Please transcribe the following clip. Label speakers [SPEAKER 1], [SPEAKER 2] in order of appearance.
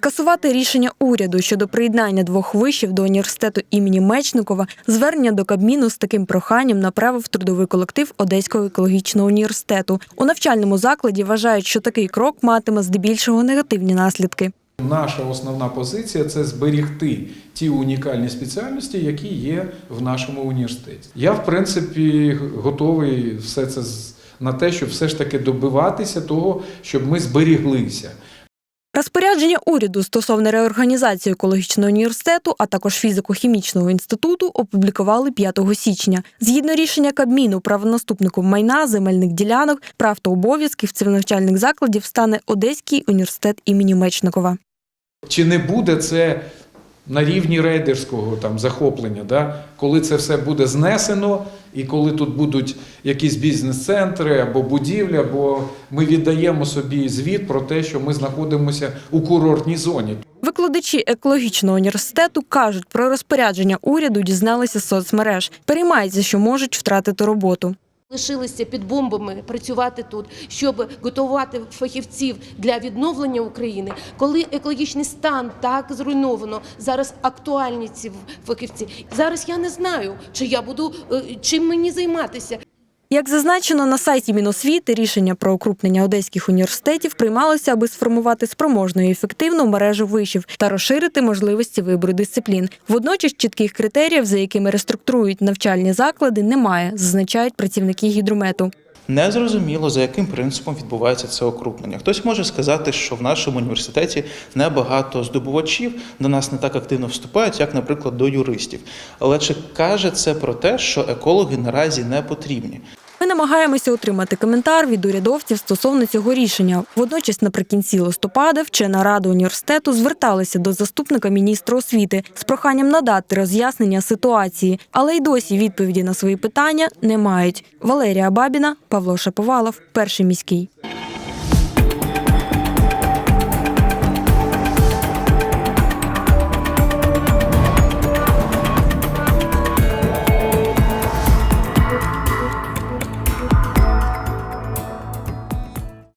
[SPEAKER 1] Скасувати рішення уряду щодо приєднання двох вишів до університету імені Мечникова звернення до Кабміну з таким проханням направив трудовий колектив Одеського екологічного університету. У навчальному закладі вважають, що такий крок матиме здебільшого негативні наслідки.
[SPEAKER 2] Наша основна позиція це зберігти ті унікальні спеціальності, які є в нашому університеті. Я, в принципі, готовий все це на те, щоб все ж таки добиватися того, щоб ми зберіглися.
[SPEAKER 1] Розпорядження уряду стосовно реорганізації екологічного університету, а також фізико-хімічного інституту опублікували 5 січня. Згідно рішення Кабміну, правонаступником майна, земельних ділянок, прав та обов'язків цивільнавчальних закладів стане Одеський університет імені Мечникова.
[SPEAKER 2] Чи не буде це на рівні рейдерського там захоплення, да? коли це все буде знесено, і коли тут будуть якісь бізнес-центри або будівлі, або ми віддаємо собі звіт про те, що ми знаходимося у курортній зоні.
[SPEAKER 1] Викладачі екологічного університету кажуть, про розпорядження уряду дізналися соцмереж. Переймаються, що можуть втратити роботу.
[SPEAKER 3] Лишилися під бомбами працювати тут, щоб готувати фахівців для відновлення України. Коли екологічний стан так зруйновано, зараз актуальні ці фахівці. Зараз я не знаю, чи я буду е, чим мені займатися.
[SPEAKER 1] Як зазначено на сайті Міносвіти, рішення про укрупнення одеських університетів приймалося, аби сформувати спроможну і ефективну мережу вишів та розширити можливості вибору дисциплін. Водночас чітких критеріїв, за якими реструктурують навчальні заклади, немає, зазначають працівники гідромету.
[SPEAKER 4] Не зрозуміло, за яким принципом відбувається це окрупнення. Хтось може сказати, що в нашому університеті небагато здобувачів до нас не так активно вступають, як, наприклад, до юристів. Але чи каже це про те, що екологи наразі не потрібні?
[SPEAKER 1] Намагаємося отримати коментар від урядовців стосовно цього рішення. Водночас, наприкінці листопада, вчена рада університету зверталася до заступника міністра освіти з проханням надати роз'яснення ситуації, але й досі відповіді на свої питання не мають. Валерія Бабіна, Павло Шаповалов, перший міський.